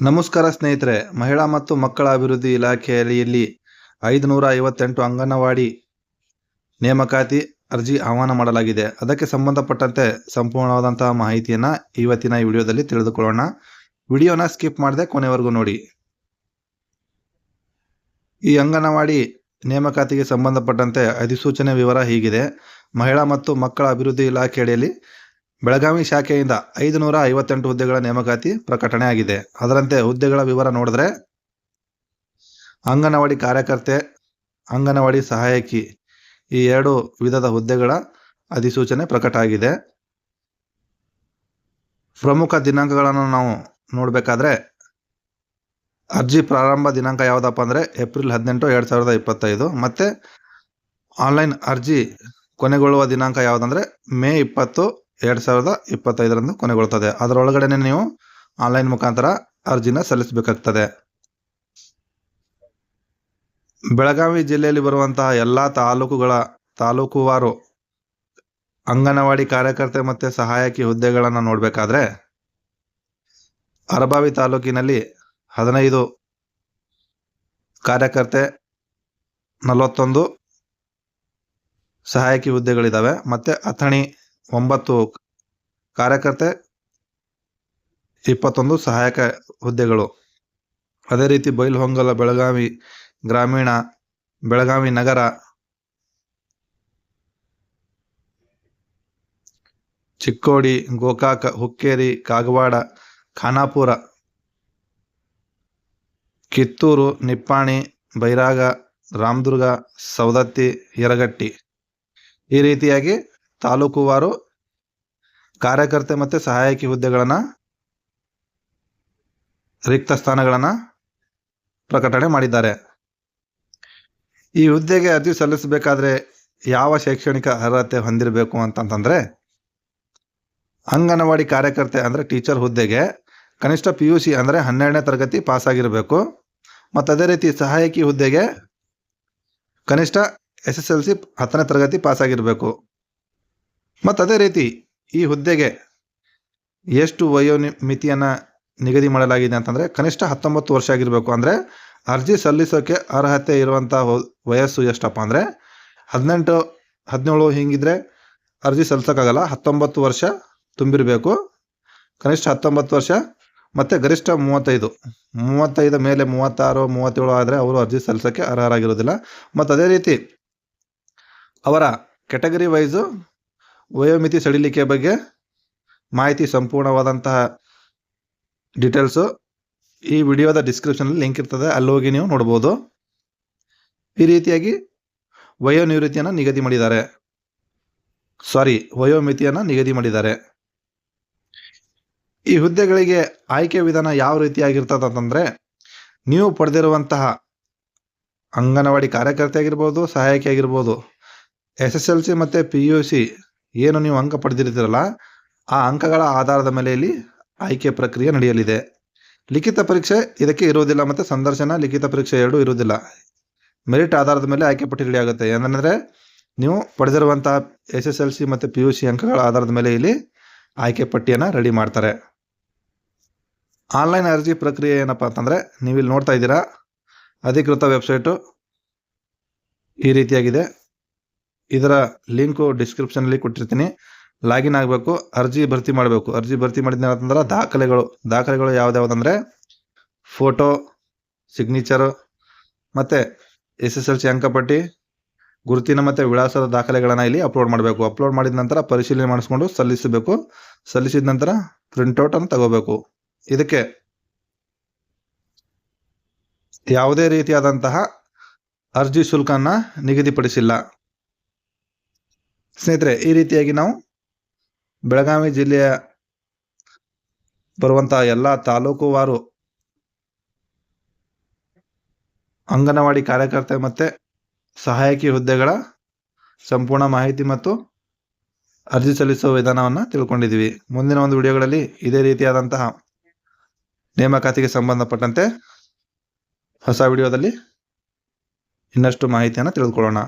ನಮಸ್ಕಾರ ಸ್ನೇಹಿತರೆ, ಮಹಿಳಾ ಮತ್ತು ಮಕ್ಕಳ ಅಭಿವೃದ್ಧಿ ಇಲಾಖೆಯಲ್ಲಿ ಐದುನೂರ ಐವತ್ತೆಂಟು ಅಂಗನವಾಡಿ ನೇಮಕಾತಿ ಅರ್ಜಿ ಆಹ್ವಾನ ಮಾಡಲಾಗಿದೆ. ಅದಕ್ಕೆ ಸಂಬಂಧಪಟ್ಟಂತೆ ಸಂಪೂರ್ಣವಾದಂತಹ ಮಾಹಿತಿಯನ್ನು ಇವತ್ತಿನ ವಿಡಿಯೋದಲ್ಲಿ ತಿಳಿದುಕೊಳ್ಳೋಣ. ವಿಡಿಯೋನ ಸ್ಕಿಪ್ ಮಾಡದೆ ಕೊನೆವರೆಗೂ ನೋಡಿ. ಈ ಅಂಗನವಾಡಿ ನೇಮಕಾತಿಗೆ ಸಂಬಂಧಪಟ್ಟಂತೆ ಅಧಿಸೂಚನೆ ವಿವರ ಹೀಗಿದೆ. ಮಹಿಳಾ ಮತ್ತು ಮಕ್ಕಳ ಅಭಿವೃದ್ಧಿ ಇಲಾಖೆ ಅಡಿಯಲ್ಲಿ ಬೆಳಗಾವಿ ಶಾಖೆಯಿಂದ ಐದುನೂರ ಐವತ್ತೆಂಟು ಹುದ್ದೆಗಳ ನೇಮಕಾತಿ ಪ್ರಕಟಣೆ ಆಗಿದೆ. ಅದರಂತೆ ಹುದ್ದೆಗಳ ವಿವರ ನೋಡಿದ್ರೆ, ಅಂಗನವಾಡಿ ಕಾರ್ಯಕರ್ತೆ, ಅಂಗನವಾಡಿ ಸಹಾಯಕಿ ಈ ಎರಡು ವಿಧದ ಹುದ್ದೆಗಳ ಅಧಿಸೂಚನೆ ಪ್ರಕಟ ಆಗಿದೆ. ಪ್ರಮುಖ ದಿನಾಂಕಗಳನ್ನು ನಾವು ನೋಡಬೇಕಾದ್ರೆ, ಅರ್ಜಿ ಪ್ರಾರಂಭ ದಿನಾಂಕ ಯಾವುದಪ್ಪ ಅಂದರೆ ಏಪ್ರಿಲ್ ಹದಿನೆಂಟು ಎರಡು ಸಾವಿರದ ಇಪ್ಪತ್ತೈದು. ಮತ್ತು ಆನ್ಲೈನ್ ಅರ್ಜಿ ಕೊನೆಗೊಳ್ಳುವ ದಿನಾಂಕ ಯಾವುದಂದ್ರೆ ಮೇ ಇಪ್ಪತ್ತು ಎರಡು ಸಾವಿರದ ಇಪ್ಪತ್ತೈದರಂದು ಕೊನೆಗೊಳ್ಳುತ್ತದೆ. ಅದರೊಳಗಡೆ ನೀವು ಆನ್ಲೈನ್ ಮುಖಾಂತರ ಅರ್ಜಿನ ಸಲ್ಲಿಸಬೇಕಾಗ್ತದೆ. ಬೆಳಗಾವಿ ಜಿಲ್ಲೆಯಲ್ಲಿ ಬರುವಂತಹ ಎಲ್ಲ ತಾಲೂಕುಗಳ ತಾಲೂಕುವಾರು ಅಂಗನವಾಡಿ ಕಾರ್ಯಕರ್ತೆ ಮತ್ತು ಸಹಾಯಕಿ ಹುದ್ದೆಗಳನ್ನು ನೋಡಬೇಕಾದ್ರೆ ಅರಬಾವಿ ತಾಲೂಕಿನಲ್ಲಿ ಹದಿನೈದು ಕಾರ್ಯಕರ್ತೆ, ನಲವತ್ತೊಂದು ಸಹಾಯಕಿ ಹುದ್ದೆಗಳಿದ್ದಾವೆ ಮತ್ತು ಅಥಣಿ ಒಂಬತ್ತು ಕಾರ್ಯಕರ್ತೆ, ಇಪ್ಪತ್ತೊಂದು ಸಹಾಯಕ ಹುದ್ದೆಗಳು. ಅದೇ ರೀತಿ ಬೈಲಹೊಂಗಲ, ಬೆಳಗಾವಿ ಗ್ರಾಮೀಣ, ಬೆಳಗಾವಿ ನಗರ, ಚಿಕ್ಕೋಡಿ, ಗೋಕಾಕ, ಹುಕ್ಕೇರಿ, ಕಾಗವಾಡ, ಖಾನಾಪುರ, ಕಿತ್ತೂರು, ನಿಪ್ಪಾಣಿ, ಬೈರಾಗ, ರಾಮದುರ್ಗ, ಸವದತ್ತಿ, ಯರಗಟ್ಟಿ. ಈ ರೀತಿಯಾಗಿ ತಾಲೂಕುವಾರು ಕಾರ್ಯಕರ್ತೆ ಮತ್ತು ಸಹಾಯಕಿ ಹುದ್ದೆಗಳನ್ನು, ರಿಕ್ತ ಸ್ಥಾನಗಳನ್ನು ಪ್ರಕಟಣೆ ಮಾಡಿದ್ದಾರೆ. ಈ ಹುದ್ದೆಗೆ ಅರ್ಜಿ ಸಲ್ಲಿಸಬೇಕಾದ್ರೆ ಯಾವ ಶೈಕ್ಷಣಿಕ ಅರ್ಹತೆ ಹೊಂದಿರಬೇಕು ಅಂತಂತಂದರೆ, ಅಂಗನವಾಡಿ ಕಾರ್ಯಕರ್ತೆ ಅಂದರೆ ಟೀಚರ್ ಹುದ್ದೆಗೆ ಕನಿಷ್ಠ ಪಿ ಯು ಸಿ ಅಂದರೆ ಹನ್ನೆರಡನೇ ತರಗತಿ ಪಾಸಾಗಿರಬೇಕು. ಮತ್ತು ಅದೇ ರೀತಿ ಸಹಾಯಕಿ ಹುದ್ದೆಗೆ ಕನಿಷ್ಠ ಎಸ್ ಎಸ್ ಎಲ್ ಸಿ ಹತ್ತನೇ ತರಗತಿ ಪಾಸಾಗಿರಬೇಕು. ಮತ್ತು ಅದೇ ರೀತಿ ಈ ಹುದ್ದೆಗೆ ಎಷ್ಟು ವಯೋ ಮಿತಿಯನ್ನು ನಿಗದಿ ಮಾಡಲಾಗಿದೆ ಅಂತಂದರೆ ಕನಿಷ್ಠ ಹತ್ತೊಂಬತ್ತು ವರ್ಷ ಆಗಿರಬೇಕು. ಅಂದರೆ ಅರ್ಜಿ ಸಲ್ಲಿಸೋಕ್ಕೆ ಅರ್ಹತೆ ಇರುವಂಥ ವಯಸ್ಸು ಎಷ್ಟಪ್ಪ ಅಂದರೆ ಹದಿನೆಂಟು, ಹದಿನೇಳು ಹಿಂಗಿದ್ರೆ ಅರ್ಜಿ ಸಲ್ಲಿಸೋಕ್ಕಾಗಲ್ಲ. ಹತ್ತೊಂಬತ್ತು ವರ್ಷ ತುಂಬಿರಬೇಕು. ಕನಿಷ್ಠ ಹತ್ತೊಂಬತ್ತು ವರ್ಷ ಮತ್ತು ಗರಿಷ್ಠ ಮೂವತ್ತೈದು. ಮೂವತ್ತೈದು ಮೇಲೆ ಮೂವತ್ತಾರು, ಮೂವತ್ತೇಳು ಆದರೆ ಅವರು ಅರ್ಜಿ ಸಲ್ಲಿಸೋಕ್ಕೆ ಅರ್ಹರಾಗಿರೋದಿಲ್ಲ ಮತ್ತು ಅದೇ ರೀತಿ ಅವರ ಕೆಟಗರಿ ವೈಸು ವಯೋಮಿತಿ ಸಡಿಲಿಕೆ ಬಗ್ಗೆ ಮಾಹಿತಿ ಸಂಪೂರ್ಣವಾದಂತಹ ಡೀಟೇಲ್ಸು ಈ ವಿಡಿಯೋದ ಡಿಸ್ಕ್ರಿಪ್ಷನಲ್ಲಿ ಲಿಂಕ್ ಇರ್ತದೆ. ಅಲ್ಲಿ ಹೋಗಿ ನೀವು ನೋಡ್ಬೋದು. ಈ ರೀತಿಯಾಗಿ ವಯೋನಿವೃತ್ತಿಯನ್ನು ನಿಗದಿ ಮಾಡಿದ್ದಾರೆ. ಸಾರಿ ವಯೋಮಿತಿಯನ್ನು ನಿಗದಿ ಮಾಡಿದ್ದಾರೆ. ಈ ಹುದ್ದೆಗಳಿಗೆ ಆಯ್ಕೆ ವಿಧಾನ ಯಾವ ರೀತಿಯಾಗಿರ್ತದೆ ಅಂತಂದರೆ, ನೀವು ಪಡೆದಿರುವಂತಹ ಅಂಗನವಾಡಿ ಕಾರ್ಯಕರ್ತೆ ಆಗಿರ್ಬೋದು ಸಹಾಯಕಿ ಆಗಿರ್ಬೋದು ಎಸ್ ಎಸ್ ಎಲ್ ಸಿ ಮತ್ತು ಪಿ ಯು ಸಿ ಏನು ನೀವು ಅಂಕ ಪಡೆದಿರ್ತೀರಲ್ಲ ಆ ಅಂಕಗಳ ಆಧಾರದ ಮೇಲೆ ಇಲ್ಲಿ ಆಯ್ಕೆ ಪ್ರಕ್ರಿಯೆ ನಡೆಯಲಿದೆ. ಲಿಖಿತ ಪರೀಕ್ಷೆ ಇದಕ್ಕೆ ಇರುವುದಿಲ್ಲ ಮತ್ತು ಸಂದರ್ಶನ, ಲಿಖಿತ ಪರೀಕ್ಷೆ ಎರಡೂ ಇರುವುದಿಲ್ಲ. ಮೆರಿಟ್ ಆಧಾರದ ಮೇಲೆ ಆಯ್ಕೆ ಪಟ್ಟಿ ರೆಡಿ ಆಗುತ್ತೆ ಏನಂದರೆ, ನೀವು ಪಡೆದಿರುವಂತಹ ಎಸ್ ಎಸ್ ಎಲ್ ಸಿ ಮತ್ತು ಪಿ ಯು ಸಿ ಅಂಕಗಳ ಆಧಾರದ ಮೇಲೆ ಇಲ್ಲಿ ಆಯ್ಕೆ ಪಟ್ಟಿಯನ್ನು ರೆಡಿ ಮಾಡ್ತಾರೆ. ಆನ್ಲೈನ್ ಅರ್ಜಿ ಪ್ರಕ್ರಿಯೆ ಏನಪ್ಪ ಅಂತಂದರೆ ನೀವು ಇಲ್ಲಿ ನೋಡ್ತಾ ಇದ್ದೀರಾ, ಅಧಿಕೃತ ವೆಬ್ಸೈಟು ಈ ರೀತಿಯಾಗಿದೆ. ಇದರ ಲಿಂಕು ಡಿಸ್ಕ್ರಿಪ್ಷನಲ್ಲಿ ಕೊಟ್ಟಿರ್ತೀನಿ. ಲಾಗಿನ್ ಆಗಬೇಕು, ಅರ್ಜಿ ಭರ್ತಿ ಮಾಡಬೇಕು. ಅರ್ಜಿ ಭರ್ತಿ ಮಾಡಿದ ಅಂತಂದ್ರೆ ದಾಖಲೆಗಳು. ದಾಖಲೆಗಳು ಯಾವ್ದಾವುದಂದರೆ ಫೋಟೋ ಸಿಗ್ನೇಚರು ಮತ್ತು ಎಸ್ ಎಸ್ ಎಲ್ ಸಿ ಅಂಕಪಟ್ಟಿ, ಗುರುತಿನ ಮತ್ತು ವಿಳಾಸದ ದಾಖಲೆಗಳನ್ನು ಇಲ್ಲಿ ಅಪ್ಲೋಡ್ ಮಾಡಬೇಕು. ಅಪ್ಲೋಡ್ ಮಾಡಿದ ನಂತರ ಪರಿಶೀಲನೆ ಮಾಡಿಸ್ಕೊಂಡು ಸಲ್ಲಿಸಬೇಕು. ಸಲ್ಲಿಸಿದ ನಂತರ ಪ್ರಿಂಟೌಟನ್ನು ತಗೋಬೇಕು. ಇದಕ್ಕೆ ಯಾವುದೇ ರೀತಿಯಾದಂತಹ ಅರ್ಜಿ ಶುಲ್ಕನ ನಿಗದಿಪಡಿಸಿಲ್ಲ. ಸ್ನೇಹಿತರೆ, ಈ ರೀತಿಯಾಗಿ ನಾವು ಬೆಳಗಾವಿ ಜಿಲ್ಲೆಯ ಬರುವಂತಹ ಎಲ್ಲ ತಾಲೂಕುವಾರು ಅಂಗನವಾಡಿ ಕಾರ್ಯಕರ್ತೆ ಮತ್ತು ಸಹಾಯಕಿ ಹುದ್ದೆಗಳ ಸಂಪೂರ್ಣ ಮಾಹಿತಿ ಮತ್ತು ಅರ್ಜಿ ಸಲ್ಲಿಸುವ ವಿಧಾನವನ್ನು ತಿಳ್ಕೊಂಡಿದ್ದೀವಿ. ಮುಂದಿನ ಒಂದು ವಿಡಿಯೋಗಳಲ್ಲಿ ಇದೇ ರೀತಿಯಾದಂತಹ ನೇಮಕಾತಿಗೆ ಸಂಬಂಧಪಟ್ಟಂತೆ ಹೊಸ ವಿಡಿಯೋದಲ್ಲಿ ಇನ್ನಷ್ಟು ಮಾಹಿತಿಯನ್ನು ತಿಳಿದುಕೊಳ್ಳೋಣ.